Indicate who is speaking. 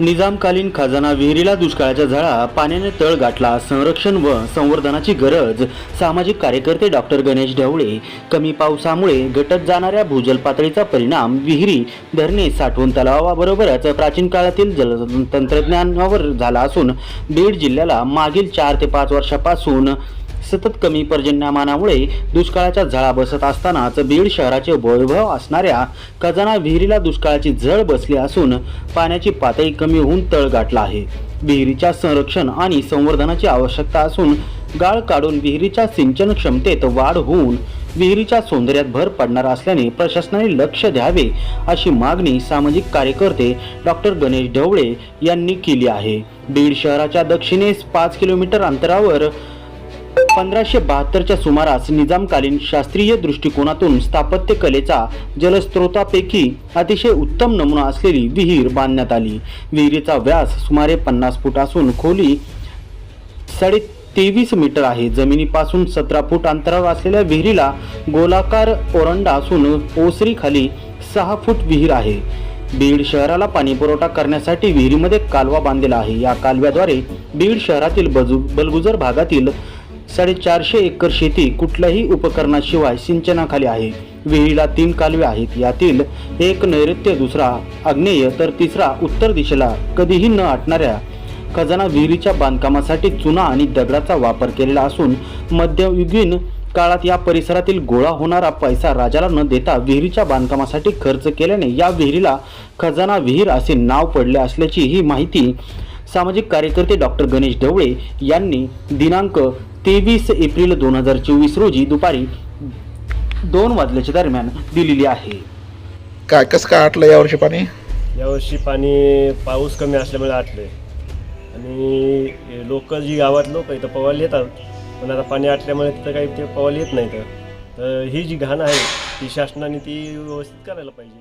Speaker 1: निजामकालीन खजाना विहिरीला दुष्काळाच्या झळा पाण्याने तळ गाठला संरक्षण व संवर्धनाची गरज सामाजिक कार्यकर्ते डॉक्टर गणेश ढवळे. कमी पावसामुळे घटत जाणाऱ्या भूजल पातळीचा परिणाम विहिरी धरणे साठवण तलावाबरोबरच प्राचीन काळातील जल तंत्रज्ञानावर झाला असून बीड जिल्ह्याला मागील चार ते पाच वर्षापासून सतत कमी पर्जन्यमानामुळे दुष्काळाच्या झळा बसत असतानाच बीड शहराचे वैभव असणाऱ्या खजाना विहिरीला दुष्काळाची झळ बसली असून पाण्याची पातळी कमी होऊन तळ गाठला आहे. विहिरीच्या संरक्षण आणि संवर्धनाची आवश्यकता असून गाळ काढून विहिरीच्या सिंचन क्षमतेत वाढ होऊन विहिरीच्या सौंदर्यात भर पडणार असल्याने प्रशासनाने लक्ष द्यावे अशी मागणी सामाजिक कार्यकर्ते डॉक्टर गणेश ढवळे यांनी केली आहे. बीड शहराच्या दक्षिणेस पाच किलोमीटर अंतरावर पंधराशे बहात्तरच्या सुमारास निजामकालीन शास्त्रीय दृष्टिकोनातून स्थापत्य कलेचा जलस्रोतापैकी अतिशय उत्तम नमुना असलेली विहीर बांधण्यात आली. विहिरीचा व्यास सुमारे पन्नास फूट असून खोली साडे तेवीस मीटर आहे. जमिनीपासून सतरा फूट अंतरावर असलेल्या विहिरीला गोलाकार ओरंडा असून ओसरीखाली सहा फूट विहीर आहे. बीड शहराला पाणी पुरवठा करण्यासाठी विहिरीमध्ये कालवा बांधलेला आहे. या कालव्याद्वारे बीड शहरातील बजू बलगुजर भागातील साडेचारशे एकर शेती कुठल्याही उपकरणाशिवाय सिंचनाखाली आहे. विहिरीला तीन कालवे आहेत. यातील एक नैऋत्य दुसरा आग्नेय तर तिसरा उत्तर दिशेला कधीही न आटणाऱ्या खजाना विहिरीच्या बांधकामासाठी चुना आणि दगडाचा वापर केलेला असून मध्ययुगीन काळात या परिसरातील गोळा होणारा पैसा राजाला न देता विहिरीच्या बांधकामासाठी खर्च केल्याने या विहिरीला खजाना विहीर असे नाव पडले असल्याची ही माहिती सामाजिक कार्यकर्ते डॉक्टर गणेश ढवळे यांनी दिनांक तेवीस एप्रिल दोन हजार चोवीस रोजी दुपारी दोन वाजल्याच्या दरम्यान दिलेली आहे.
Speaker 2: काय कसं काय आटलं यावर्षी पाणी?
Speaker 3: यावर्षी पाणी पाऊस कमी असल्यामुळे आटले आणि लोक जी गावात लोक इथं पवायला येतात. पण आता पाणी आटल्यामुळे तिथं काही ते पवायला येत नाही तर ही जी घाण आहे ती शासनाने ती व्यवस्थित करायला पाहिजे.